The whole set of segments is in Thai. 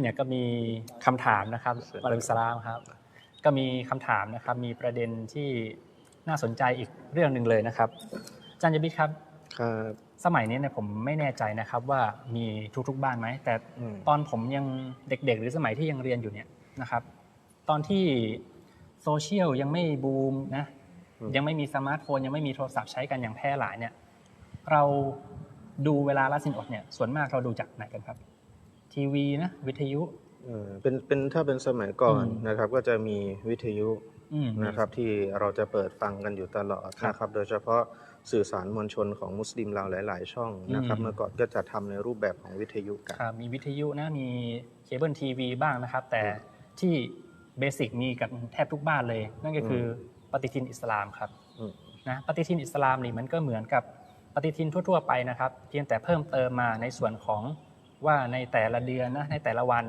เนี่ยก็มีคำถามนะครับวะลัยกุมสลามครับ ก็มีคำถามนะครับ มีประเด็นที่น่าสนใจอีกเรื่องหนึ่งเลยนะครับอาจารย์ยบิดครับ ครับสมัยนี้เนี่ยผมไม่แน่ใจนะครับว่ามีทุกๆบ้านไหมแต่อืม ตอนผมยังเด็กๆ หรือสมัยที่ยังเรียนอยู่เนี่ยนะครับ ตอนที่โซเชียลยังไม่บูมนะยังไม่มีสมาร์ทโฟน ยังไม่มีโทรศัพท์ใช้กันอย่างแพร่หลายเนี่ย เราดูเวลาละสินอดเนี่ยส่วนมากเราดูจากไหนกันครับ ทีวีนะวิทยุเออเป็นเป็นถ้าเป็นสมัยก่อนอืมนะครับ ก็จะมีวิทยุอืมนะครับที่เราจะเปิดฟังกันอยู่ตลอดครับนะครับ โดยเฉพาะสื่อสารมวลชนของมุสลิมเราหลาย ๆ ช่องนะครับอืมเมื่อก่อนก็จะทำในรูปแบบของวิทยุกันครับมีวิทยุนะมีเคเบิลทีวีบ้างนะครับ แต่ที่เบสิกมีกันแทบทุกบ้านเลย นั่นก็คือปฏิทินอิสลามครับอืมนะปฏิทินอิสลามนี่มันก็เหมือนกับปฏิทินทั่ว ๆ ไปนะครับ เพียงแต่เพิ่มเติมมาในส่วนของ ว่าในแต่ละเดือนนะในแต่ละวัน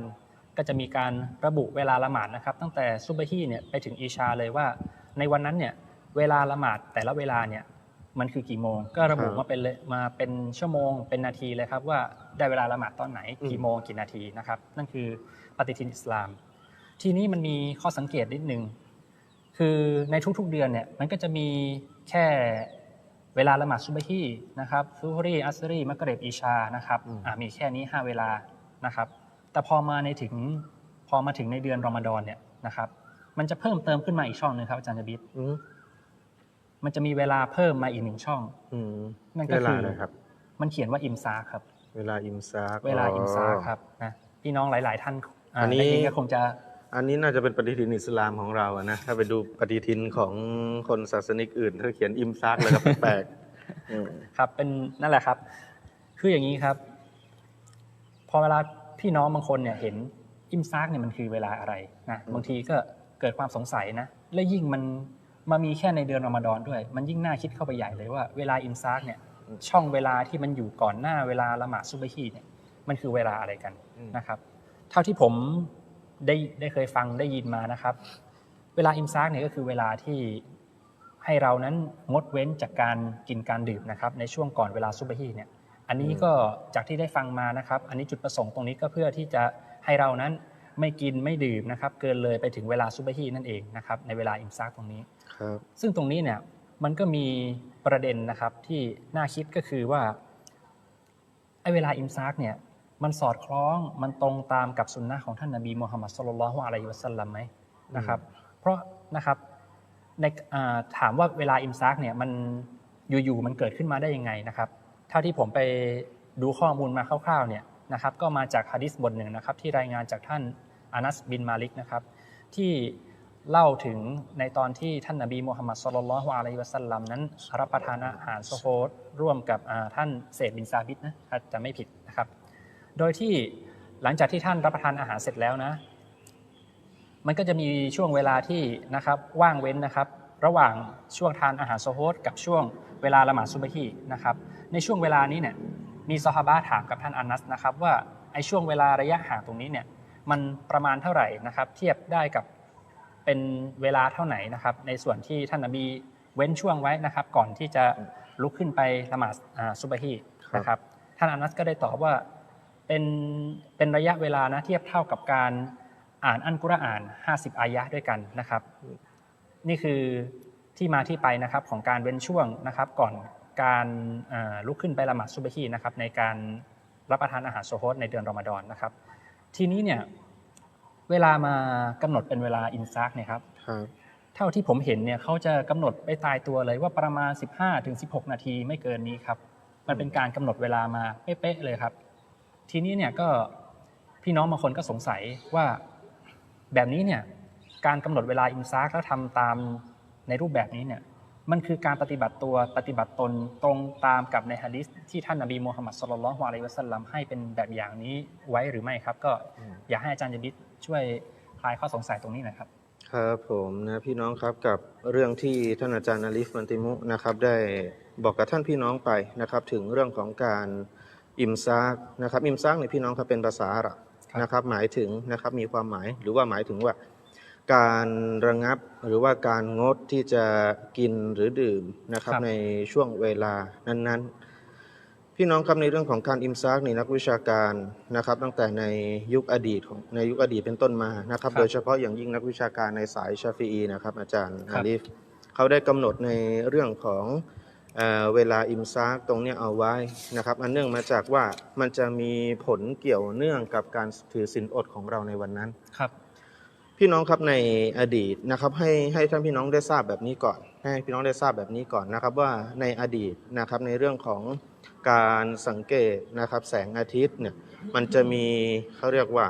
ก็จะมีการระบุเวลาละหมาดนะครับ ตั้งแต่ซุบฮี่เนี่ยไปถึงอีชาเลยว่า ในวันนั้นเนี่ยเวลาละหมาดแต่ละเวลาเนี่ยมันคือกี่โมง ก็ระบุครับมาเป็นเลยมาเป็นชั่วโมงเป็นนาทีเลยครับว่าได้เวลาละหมาดตอนไหนอืมกี่โมงกี่นาทีนะครับ นั่นคือปฏิทินอิสลาม ทีนี้มันมีข้อสังเกตนิดนึงคือในทุกๆเดือนเนี่ยมันก็จะมีแค่ เวลาละหมาดซุบฮีนะครับซุฮรีอัสรีมักเรบอีชานะครับอืมอ่ามีแค่นี้ 5 เวลานะครับ แต่พอมาในถึงพอมาถึงในเดือนรอมฎอนเนี่ยนะครับ มันจะเพิ่มเติมขึ้นมาอีกช่องหนึงครับอาจารย์จบิดอืมมันจะมีเวลาเพิ่มมาอีกหนึ่งช่องอืมนั่นก็เวลาคือนะครับมันเขียนว่าอิมซาครับ เวลาอิมซากเวลาอิมซาครับนะพี่น้องหลาย ๆ ท่านอ่าอันนี้ได้ยินก็คงจะ อันนี้น่าจะเป็นปฏิทินอิสลามของเราอะนะ ถ้าไปดูปฏิทินของคนศาสนิกอื่นเขาเขียนอิมซากแล้วก็แปลกๆอืมครับเป็นนั่นแหละครับ คืออย่างนี้ครับ พอเวลาพี่น้องบางคนเนี่ยเห็นอิมซากเนี่ยมันคือเวลาอะไรนะบางทีก็เกิดความสงสัยนะและยิ่งมันมามีแค่ในเดือนรอมฎอนด้วย มันยิ่งน่าคิดเข้าไปใหญ่เลยว่าเวลาอิมซากเนี่ยช่องเวลาที่มันอยู่ก่อนหน้าเวลาละหมาดซุบฮีเนี่ยมันคือเวลาอะไรกันอืมนะครับ เท่าที่ผม ได้ได้เคยฟังได้ยินมานะครับ เวลาอิมซากเนี่ยก็คือเวลาที่ให้เรานั้นงดเว้นจากการกินการดื่มนะครับในช่วงก่อนเวลาซุบฮีเนี่ย อันนี้ก็จากที่ได้ฟังมานะครับ อันนี้จุดประสงค์ตรงนี้ก็เพื่อที่จะให้เรานั้นไม่กินไม่ดื่มนะครับเกินเลยไปถึงเวลาซุบฮีนั่นเองนะครับในเวลาอิมซากตรงนี้ครับซึ่งตรงนี้เนี่ยมันก็มีประเด็นนะครับที่น่าคิดก็คือว่าไอ้เวลาอิมซากเนี่ย มันสอดคล้องมันตรงตามกับสุนนะของท่านนบีมูฮัมมัดสุลลัลลอฮุอะลัยฮิวะสัลลัมไหมนะครับ เพราะนะครับในอ่าถามว่าเวลาอิมซากเนี่ยมันอยู่ๆมันเกิดขึ้นมาได้ยังไงนะครับเท่าที่ผมไปดูข้อมูลมาคร่าวๆเนี่ยนะครับก็มาจากฮะดิษบทหนึ่งนะครับที่รายงานจากท่านอานัสบินมาลิกนะครับที่เล่าถึงในตอนที่ท่านนบีมูฮัมมัดสุลลัลลอฮุอะลัยฮิวะสัลลัมนั้นรับประทานอาหารโซโฮดร่วมกับอ่าท่านเศษบินซาบิดนะถ้าจะไม่ผิดนะครับ โดยที่หลังจากที่ท่านรับประทานอาหารเสร็จแล้วนะ มันก็จะมีช่วงเวลาที่นะครับว่างเว้นนะครับ ระหว่างช่วงทานอาหารโซโฮดกับช่วงเวลาละหมาดซุบฮีนะครับ ในช่วงเวลานี้เนี่ยมีซอฮาบะถามกับท่านอานัสนะครับ ว่าไอช่วงเวลาระยะห่างตรงนี้เนี่ยมันประมาณเท่าไหร่นะครับ เทียบได้กับเป็นเวลาเท่าไหร่นะครับ ในส่วนที่ท่านนบีเว้นช่วงไว้นะครับ ก่อนที่จะลุกขึ้นไปละหมาดซุบฮีนะครับ ท่านอานัสก็ได้ตอบว่า เป็นเป็นระยะเวลานะเทียบเท่ากับการอ่านอันกุรอาน 50 อายะห์ด้วยกันนะครับ นี่คือที่มาที่ไปนะครับของการเว้นช่วงนะครับ ก่อนการอ่าลุกขึ้นไปละหมาดซุบฮีนะครับในการรับประทานอาหารโซโฮดในเดือนรอมฎอนนะครับ ทีนี้เนี่ยเวลามากำหนดเป็นเวลาอินซากเนี่ยครับครับเท่าที่ผมเห็นเนี่ยเขาจะกำหนดไปตายตัวเลยว่าประมาณ 15ถึง16 นาทีไม่เกินนี้ครับมันเป็นการกำหนดเวลามาเป๊ะๆเลยครับ ทีนี้เนี่ยก็พี่น้องบางคนก็สงสัยว่าแบบนี้เนี่ยการกำหนดเวลาอิมซากแล้วทำตามในรูปแบบนี้เนี่ยมันคือการปฏิบัติตัวปฏิบัติตนตรงตามกับในฮะดิษที่ท่านนบีมูฮัมมัดสุลลัลลอฮุอะลัยวะสัลลัมให้เป็นแบบอย่างนี้ไว้หรือไม่ครับ ก็อืมอยากให้อาจารย์ยบิดช่วยคลายข้อสงสัยตรงนี้หน่อยครับ ครับผมนะพี่น้องครับกับเรื่องที่ท่านอาจารย์อาลิฟมันติมุนะครับได้บอกกับท่านพี่น้องไปนะครับ ถึงเรื่องของการ อิมซากนะครับอิมซากในยพี่น้องครับเป็นภาษาอาหรับครับนะครับหมายถึงนะครับมีความหมายหรือว่าหมายถึงว่า การระงับหรือว่าการงดที่จะกินหรือดื่มนะครับในช่วงเวลานั้นๆ พี่น้องครับในเรื่องของการอิมซากนี่นักวิชาการนะครับ ตั้งแต่ในยุคอดีตของในยุคอดีตเป็นต้นมานะครับครับโดยเฉพาะอย่างยิ่งนักวิชาการในสายชาฟีอีนะครับอาจารย์ครัอาบลิฟเขาได้กำหนดในเรื่องของ เอ่อเวลาอิมซากตรงเนี้ยเอาไว้นะครับ อันเนื่องมาจากว่ามันจะมีผลเกี่ยวเนื่องกับการถือศีลอดของเราในวันนั้นครับ พี่น้องครับในอดีตนะครับให้ให้ท่านพี่น้องได้ทราบแบบนี้ก่อน ให้พี่น้องได้ทราบแบบนี้ก่อนนะครับว่าในอดีตนะครับในเรื่องของการสังเกตนะครับแสงอาทิตย์เนี่ยมันจะมีเขาเรียกว่า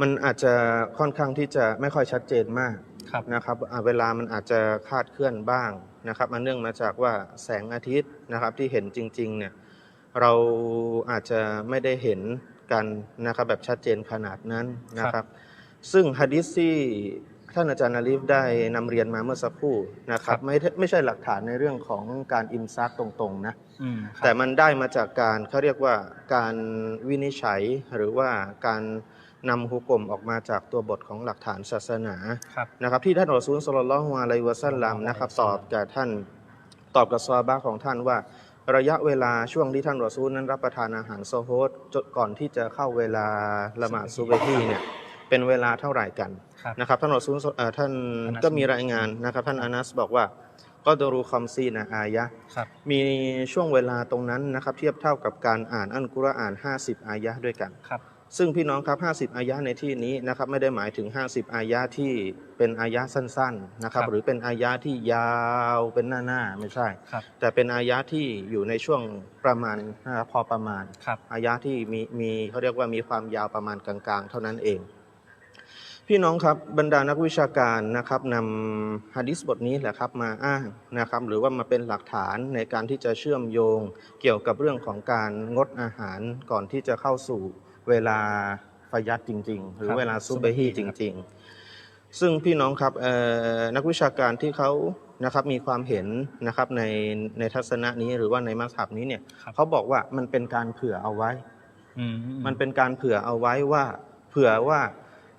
มันอาจจะค่อนข้างที่จะไม่ค่อยชัดเจนมาก ครับ นะครับอ่าเวลามันอาจจะคลาดเคลื่อนบ้างนะครับมันเนื่องมาจากว่าแสงอาทิตย์นะครับที่เห็นจริงๆเนี่ยเราอาจจะไม่ได้เห็นกันนะครับแบบชัดเจนขนาดนั้นนะครับ ซึ่งฮะดิษที่ท่านอาจารย์อาลีฟได้นำเรียนมาเมื่อสักครู่นะคครัรับบไม่ได้ไม่ใช่หลักฐานในเรื่องของการอิมซักตรงๆนะอืมครับแต่มันได้มาจากการเขาเรียกว่าการวินิจฉัยหรือว่าการ นำฮุกกลมออกมาจากตัวบทของหลักฐานศาสนาครับ นะครับ ที่ท่านรอซูลสลลัลลอฮุอะลัยฮิวะซัลลัมนะครับตอบกับท่านตอบกับซอฮาบะห์ของท่านว่า ระยะเวลาช่วงที่ท่านรอซูลนั้นรับประทานอาหารโซโฮดจนก่อนที่จะเข้าเวลาละหมาดซุบฮีเนี่ยเป็นเวลาเท่าไหร่กันครับ นะครับท่านรอซูลเอ่อท่านอานัส ก็มีรายงานนะครับ ท่านอานัสบอกว่าก็ดรูคอมซีนะอายะห์ครับ มีช่วงเวลาตรงนั้นนะครับ เทียบเท่ากับการอ่านอัลกุรอาน 50 อายะห์ด้วยกัน ครับ ซึ่งพี่น้องครับ 50 อายะห์ในที่นี้นะครับไม่ได้หมายถึง 50 อายะห์ที่เป็นอายะห์สั้นๆนะครับครับหรือเป็นอายะห์ที่ยาวเป็นหน้าๆไม่ใช่ครับแต่เป็นอายะห์ที่อยู่ในช่วงประมาณนะครับพอประมาณครับอายะห์ที่มีมีเขาเรียกว่ามีความยาวประมาณกลางๆ เท่านั้นเอง พี่น้องครับบรรดานักวิชาการนะครับนำฮะดิษบทนี้แหละครับมาอ้างนะครับหรือว่ามาเป็นหลักฐานในการที่จะเชื่อมโยงเกี่ยวกับเรื่องของการงดอาหารก่อนที่จะเข้าสู่ เวลาฟายัดจริง ๆ หรือครับเวลาซุบฮีซุบฮีจครับริง ๆ ซึ่งพี่น้องครับเอ่อนักวิชาการที่เขานะครับมีความเห็นนะครับในในทัศนะนี้หรือว่าในมัสฮับนี้เนี่ยครับเขาบอกว่ามันเป็นการเผื่อเอาไว้อืมมันเป็นการเผื่อเอาไว้ว่า เผื่อว่า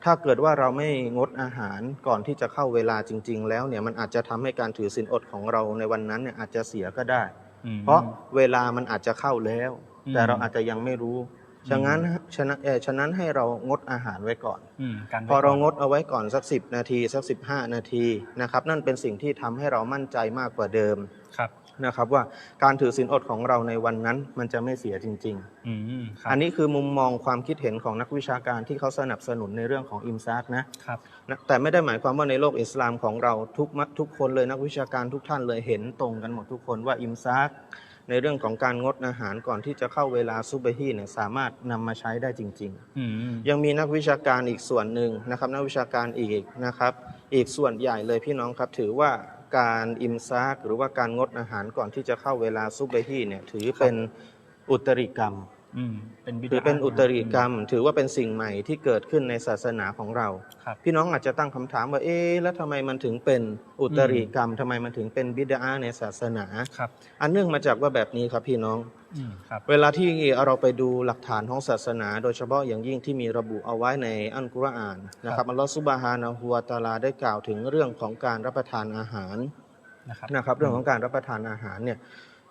ถ้าเกิดว่าเราไม่งดอาหารก่อนที่จะเข้าเวลาจริง ๆ แล้วเนี่ยมันอาจจะทำให้การถือศีลอดของเราในวันนั้นเนี่ยอาจจะเสียก็ได้อืมเพราะเวลามันอาจจะเข้าแล้วอืมแต่เราอาจจะยังไม่รู้อืม ฉะนั้นฉะนั้นเอ่อฉะนั้นให้เรางดอาหารไว้ก่อนอืมกันไว้พอเราก่นงดเอาไว้ก่อนสักสินาทีสักสินาทีนะครับ นั่นเป็นสิ่งที่ทำให้เรามั่นใจมากกว่าเดิมครับนะครับว่าการถือศีลอดของเราในวันนั้นมันจะไม่เสียจริงๆอืมครับอันนี้คือมุมมองความคิดเห็นของนักวิชาการที่เขาสนับสนุนในเรื่องของอิมซากนะครับนะแต่ไม่ได้หมายความว่าในโลกอิสลามของเราทุกมะทุกคนเลยนักวิชาการทุกท่านเลยเห็นตรงกันหมดทุกคนว่าอิมซาก ในเรื่องของการงดอาหารก่อนที่จะเข้าเวลาซุบฮีเนี่ยสามารถนำมาใช้ได้จริงอืมๆยังมีนักวิชาการอีกส่วนหนึ่งนะครับนักวิชาการอีกนะครับ อีกส่วนใหญ่เลยพี่น้องครับถือว่าการอิมซากหรือว่าการงดอาหารก่อนที่จะเข้าเวลาซุบฮีเนี่ยถือเป็นอุตริกรรมอืมเป็นบิดา ถือเป็นอุตริกรรม ถือว่าเป็นสิ่งใหม่ที่เกิดขึ้นในศาสนาของเราครับพี่น้องอาจจะตั้งคำถามว่าเอ๊ะแล้วทำไมมันถึงเป็นอุตริกรรมทำไมมันถึงเป็นบิดาในศาสนาครับอันเนื่องมาจากว่าแบบนี้ครับพี่น้องอืมครับเวลาที่เราไปดูหลักฐานของศาสนา โดยเฉพาะอย่างยิ่งที่มีระบุเอาไว้ในอัลกุรอานนะครับอัลลอฮฺซุบฮานะฮูวะตะอาลาได้กล่าวถึงเรื่องของการรับประทานอาหารนะครับนะครับเรื่องของการรับประทานอาหารเนี่ย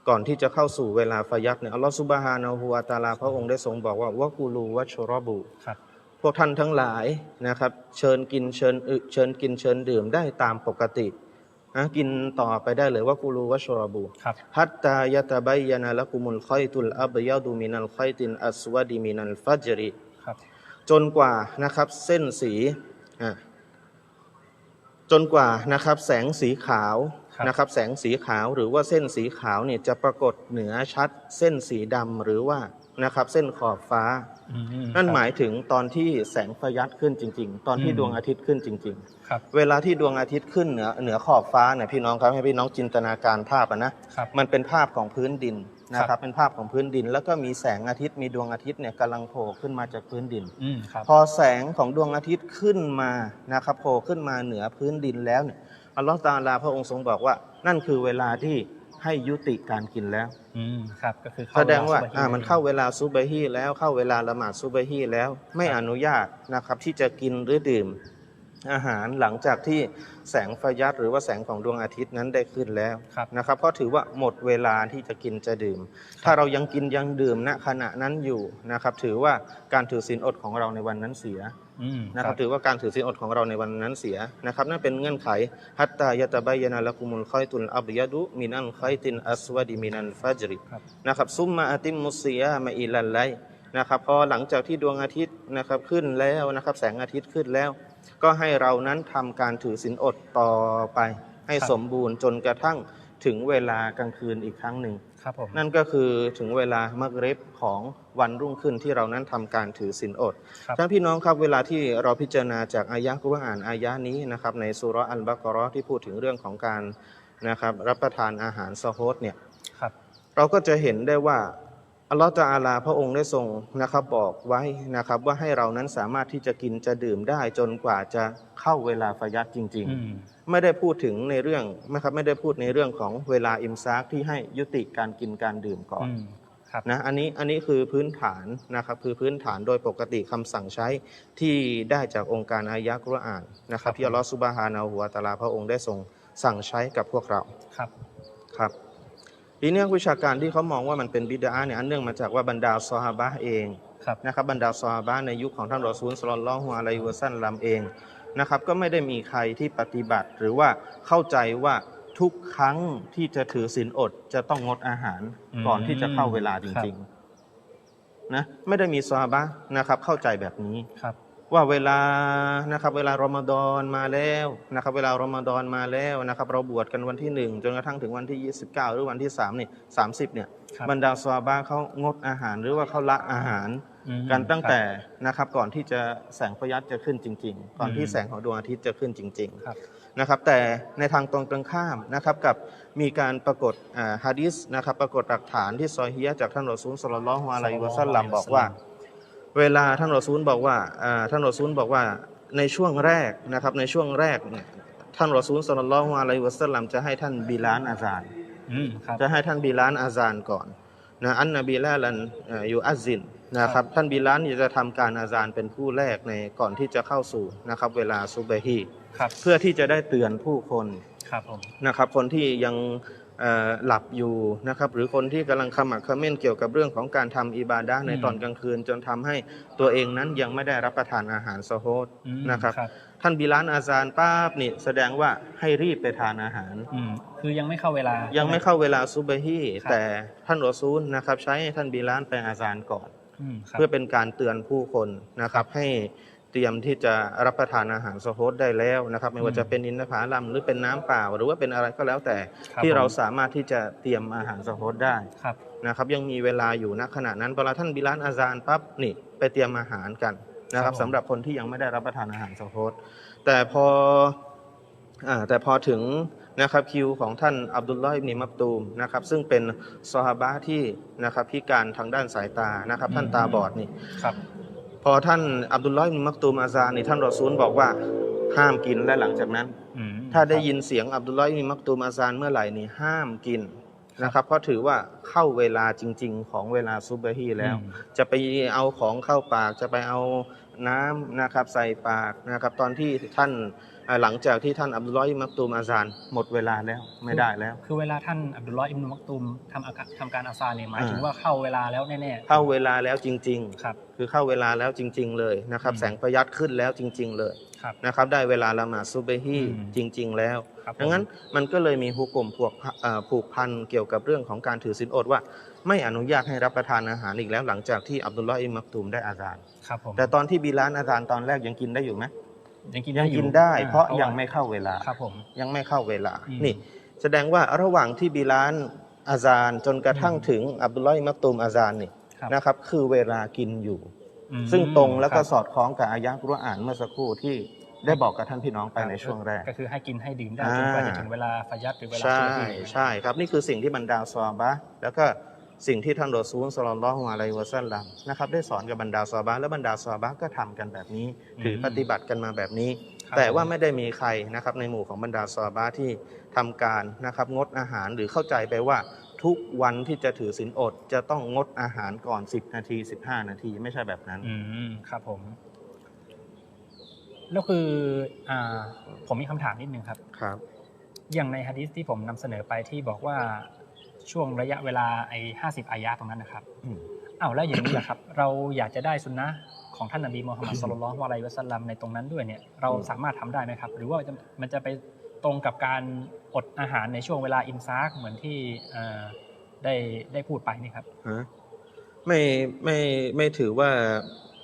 ก่อนที่จะเข้าสู่เวลาฟายัดเนี่ยอัลลอฮฺซุบฮานะฮูวะตะอาลาพระองค์ได้ทรงบอกว่าวะกูลูวะชรบุครับพวกท่านทั้งหลายนะครับ เชิญกินเชิญอึเชิญกินเชิญดื่มได้ตามปกตินะกินต่อไปได้เลยว่ากูรูวะชรบูครับฮัตตายะตะบัยยานะละกุมุลไคตุลอับยาดูมินัลไคตินอัสวะดีมินัลฟัจริครับจนกว่านะครับเส้นสีอะจนกว่านะครับแสงสีขาวครับ นะครับแสงสีขาวหรือว่าเส้นสีขาวเนี่ยจะปรากฏเหนือชัด เส้นสีดำหรือว่านะครับเส้นขอบฟ้าอืมนั่นครับหมายถึงตอนที่แสงพยัดขึ้นจริง ๆ ตอนที่อืมดวงอาทิตย์ขึ้นจริงครับๆเวลาที่ดวงอาทิตย์ขึ้นเหนือเหนือขอบฟ้าเนี่ยพี่น้องครับให้พี่น้องจินตนาการภาพอะนะครับมันเป็นภาพของพื้นดินนะคครัรับบเป็นภาพของพื้นดิน แล้วก็มีแสงอาทิตย์มีดวงอาทิตย์เนี่ยกำลังโผล่ขึ้นมาจากพื้นดินอืมครับพอแสงของดวงอาทิตย์ขึ้นมานะครับโผล่ขึ้นมาเหนือพื้นดินแล้วเนี่ย อัลลอฮฺตาอาลาพระองค์ทรงบอกว่า นั่นคือเวลาที่ให้ยุติการกินแล้วอืมครับก็คือเข้แสดงว่าเลซุบฮีอ่ามันเข้าเวลาซุบฮีแล้วเข้าเวลาละหมาดซุบฮีแล้ว ไม่ครับอนุญาตนะครับที่จะกินหรือดื่ม อาหารหลังจากที่แสงฟายัดหรือว่าแสงของดวงอาทิตย์นั้นได้ขึ้นแล้วครับนะครับเพราะถือว่าหมดเวลาที่จะกินจะดื่ม ถ้าเรายังกินยังดื่มณขณะนั้นอยู่นะครับ ถือว่าการถือศีลอดของเราในวันนั้นเสียอืมนะครับถือว่าการถือศีลอดของเราในวันนั้นเสียนะครับนั่นเป็นเงื่อนไขฮัตตายะตะบายนาละกุมุลคอยตุลอับยะดุมินัลคอยตินอัสวะดิมินัลฟัจริครับนะครับซุมมาอาติมมุสยามาอิลันไลนะครับพอหลังจากที่ดวงอาทิตย์นะครับขึ้นแล้วนะครับแสงอาทิตย์ขึ้นแล้ว ก็ให้เรานั้นทำการถือศีลอดต่อไป ให้ครับสมบูรณ์จนกระทั่งถึงเวลากลางคืนอีกครั้งหนึ่ง ครับผม นั่นก็คือถึงเวลามักริบของวันรุ่งขึ้นที่เรานั้นทำการถือศีลอดครับ ท่านพี่น้องครับเวลาที่เราพิจารณาจากอายะห์กุรอานอายะห์นี้นะครับในสุราะห์อัลบากอเราะห์ที่พูดถึงเรื่องของการนะครับรับประทานอาหารซะโฮดเนี่ย ครับ เราก็จะเห็นได้ว่า อัลลอฮฺตะอาลาพระองค์ได้ทรงนะครับบอกไว้นะครับ ว่าให้เรานั้นสามารถที่จะกินจะดื่มได้จนกว่าจะเข้าเวลาฟายัดจริงอืมๆไม่ได้พูดถึงในเรื่องนะครับไม่ได้พูดในเรื่องของเวลาอิมซากที่ให้ยุติการกินการดื่มก่อนอืมครับนะอันนี้อันนี้คือพื้นฐานนะครับคือพื้นฐานโดยปกติคำสั่งใช้ที่ได้จากองค์การอายะห์กุรอานนะครับที่อัลลอฮฺซุบฮานาหัวะตะอาลาพระองค์ได้ทรงสั่งใช้กับพวกเราครับครับ ทีนี้วิชาการที่เขามองว่ามันเป็นบิดาเนี่ยอันเนื่องมาจากว่าบรรดาซอฮาบะห์เองครับนะครับบรรดาซอฮาบะห์ในยุคของท่านรอซูลสลลัลลอฮุอะลัยฮิวะซัลลัมเองนะครับก็ไม่ได้มีใครที่ปฏิบัติ หรือว่าเข้าใจว่าทุกครั้งที่จะถือศีลอดจะต้องงดอาหารอืมก่อนที่จะเข้าเวลาจครับริงๆนะไม่ได้มีซอฮาบะห์นะครับเข้าใจแบบนี้ครับ ว่าเวลานะครับ เวลารอมฎอนมาแล้วนะครับ เวลารอมฎอนมาแล้วนะครับ เราบวชกันวันที่หนึ่งจนกระทั่งถึงวันที่ 29 หรือวันที่3นี่30เนี่ยครับบรรดาซอฮาบะห์เขางดอาหารหรือว่าเขาละอาหารอืมกันตั้งครับแต่นะครับก่อนที่จะแสงพระยัตจะขึ้นจริง ๆ ก่อนที่อืมแสงของดวงอาทิตย์จะขึ้นจริงครับๆนะครับ แต่ในทางตรงกันข้ามนะครับ กับมีการปรากฏอ่าฮะดิษนะครับ ปรากฏหลักฐานที่ซอฮียะห์จากท่านรอซูลสลลัลลอฮุอะลัยฮิวะซัลลัมบอกว่า เวลาท่านรอซูลบอกว่าอ่าท่านรอซูลบอกว่าในช่วงแรกนะครับในช่วงแรกเนี่ยท่านรอซูลสลลัลลอฮุอะลัยฮิวะซัลลัมจะให้ท่านบิลานอาซานอืมครับจะให้ท่านบิลานอาซานก่อนนะอันนบีลาลันเอ่ออยู่อัซซินนะครับท่านบิลานเนี่ยจะทำการอาซานเป็นผู้แรกในก่อนที่จะเข้าสู่นะครับเวลาซุบฮีครับเพื่อที่จะได้เตือนผู้คนครับผมนะครับคนที่ยังเอ่อ หลับอยู่นะครับหรือคนที่กำลังขมักเขม้นเกี่ยวกับเรื่องของการทำอิบาดะห์ในอืมตอนกลางคืน จนทำให้ตัวเองนั้นยังไม่ได้รับประทานอาหารสะโฮดอืมนะครับครับ ท่านบิลานอาซานป้าบนี่แสดงว่าให้รีบไปทานอาหารอืมคือยังไม่เข้าเวลา ยัยังไม่เข้าเวลาซุบฮีครับแต่ท่านรอซูลนะครับใช้ให้ท่านบิลานไปอาซานก่อนอืมครับเพื่อเป็นการเตือนผู้คนนะครับให้ เตรียมที่จะรับประทานอาหารสะโฮดได้แล้วนะครับ ไม่ว่าจะเป็นอินทผลัมหรือเป็นน้ำเปล่า หรือว่าเป็นอะไรก็แล้วแต่ครับที่เราผม สามารถที่จะเตรียมอาหารสะโฮดได้ครับ นะครับยังมีเวลาอยู่ณขณะนั้นเวลาท่านบิลานอาซานปั๊บนี่ไปเตรียมอาหารกันนะครับครับผม สำหรับคนที่ยังไม่ได้รับประทานอาหารสะโฮดแต่พออ่าแต่พอถึงนะครับคิวของท่านอับดุลลอฮ์อิบนีมักตูมนะครับซึ่งเป็นซอฮาบะห์ที่นะครับพิการทางด้านสายตานะครับท่านตาบอดนี่ ครับ พอท่านอับดุลลอฮ์อิบนีมักตูมอาซานนี่ท่านรอซูลบอกว่าห้ามกินและหลังจากนั้นอืมถ้าได้ครับยินเสียงอับดุลลอฮ์อิบนีมักตูมอาซานเมื่อไหร่นี่ห้ามกินนะครับ เพราะถือว่าเข้าเวลาจริง ๆ ของเวลาซุบฮีแล้วอืมจะไปเอาของเข้าปากจะไปเอา น้ำนะครับใส่ปากนะครับตอนที่ท่านอ่าหลังจากที่ท่านอับดุลลอฮ์อิบนีมักตูมอาซานหมดเวลาแล้วไม่ได้แล้ว คือเวลาท่านอับดุลลอฮ์อิบนุมักตุมทำอาการทำการอาซานเนี่ยหมายอ่าถึงว่าเข้าเวลาแล้วแน่ๆเข้าเวลาแล้วจริงครับๆคือเข้าเวลาแล้วจริง ๆ เลยนะครับอืมแสงประยัดขึ้นแล้วจริง ๆ เลยครับ นะครับได้เวลาละหมาดซุบฮีอืมจริง ๆ แล้วครับผมดังนั้นมันก็เลยมีฮุกกลมพวกเอ่อผูกพันเกี่ยวกับเรื่องของการถือศีลอดว่า ไม่อนุญาตให้รับประทานอาหารอีกแล้ว หลังจากที่อับดุลลอฮ์อิมมักตูมได้อาซานครับผมแต่ตอนที่บิลานอาซานตอนแรกยังกินได้อยู่ไหมยังกินยัได้งอยู่กินได้อ่เพราะว่ยังไม่เข้าเวลาครับผมยังไม่เข้าเวลาอืมนี่ แสดงว่าระหว่างที่บิลานอาซานจนกระทั่งอืมถึงอับดุลลอฮ์อิมมักตูมอาซานนี่ครับนะครับคือเวลากินอยู่อืมซึ่งตรงแล้วก็ครับสอดคล้องกับอายะห์กุรอานเมื่อสักครู่ที่ ได้บอกกับท่านพี่น้องไปในช่วงแรก ก็คือให้กินให้ดื่มได้อ่าจนกว่าจะถึงเวลาฟายัดหรือเวลาใช่ซุบฮีใช่ครับนี่คือสิ่งที่บรรดาซอฮาบะห์แล้วก็สิ่งที่ท่านรอซูลสลลัลลอฮุอะลัยฮิวะซัลลัมนะครับได้สอนกับบรรดาซอฮาบะห์และบรรดาซอฮาบะห์ก็ทำกันแบบนี้ถือปฏิบัติกันมาแบบนี้ครับแต่ว่าไม่ได้มีใครนะครับในหมู่ของบรรดาซอฮาบะห์ที่ทำการนะครับงดอาหารหรือเข้าใจไปว่าทุกวันที่จะถือศีลอดจะต้องงดอาหารก่อน 10 นาที 15 นาทีไม่ใช่แบบนั้นอืมครับผม แล้วคืออ่าผมมีคำถามนิดนึงครับครับ อย่างในฮะดิษที่ผมนำเสนอไปที่บอกว่าช่วงระยะเวลาไอ้ห้าสิบอายะห์ตรงนั้นนะครับอืมอ้าวแล้วอย่างนี้แหละครับ เราอยากจะได้สุนนะของท่านนบีมูฮัมมัดสุลลัลลอฮุอะลัยฮิวะสัลลัมในตรงนั้นด้วยเนี่ยเราสามารถทำได้ไหมครับ หรือว่าจะมันจะไปตรงกับการอดอาหารในช่วงเวลาอิมซากเหมือนที่เอ่อได้ได้พูดไปนี่ครับฮะไม่ไม่ไม่ถือว่า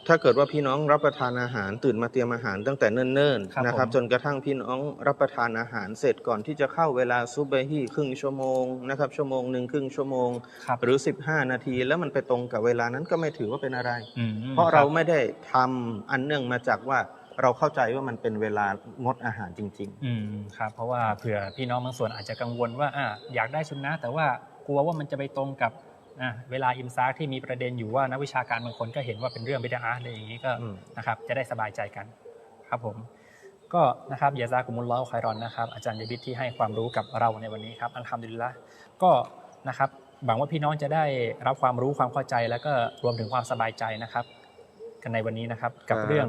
ถ้าเกิดว่าพี่น้องรับประทานอาหารตื่นมาเตรียมอาหารตั้งแต่เนิ่นครับๆนะครับผมจนกระทั่งพี่น้องรับประทานอาหารเสร็จก่อนที่จะเข้าเวลาซุบเบฮีครึ่งชั่วโมงนะครับชั่วโมงหนึ่งครึ่งชั่วโมงครับหรือ 15 นาที แล้วมันไปตรงกับเวลานั้นก็ไม่ถือว่าเป็นอะไรอืมเพราะเราคบไม่ได้ทำอันเนื่องมาจากว่าเราเข้าใจว่ามันเป็นเวลางดอาหารจริงอืมครับเพราะว่าเผื่อพี่น้องบางส่วนอาจจะกังวลว่าอะอยากได้สุนนะแต่ว่ากลัวว่ามันจะไปตรงกับอะ เวลาอิมซากที่มีประเด็นอยู่ว่านักวิชาการบางคนก็เห็นว่าเป็นเรื่องบิดาอะห์อะไรอย่างนี้ก็อืมนะครับจะได้สบายใจกันครับผมก็นะครับยาซากุมุลลอฮ์คอยรอนนะครับอาจารย์เดบิดที่ให้ความรู้กับเราในวันนี้ครับอัลฮัมดุลิลละก็นะครับหวังว่าพี่น้องจะได้รับความรู้ความเข้าใจ แล้วก็รวมถึงความสบายใจนะครับ กันในวันนี้นะครับกับครับเรื่อง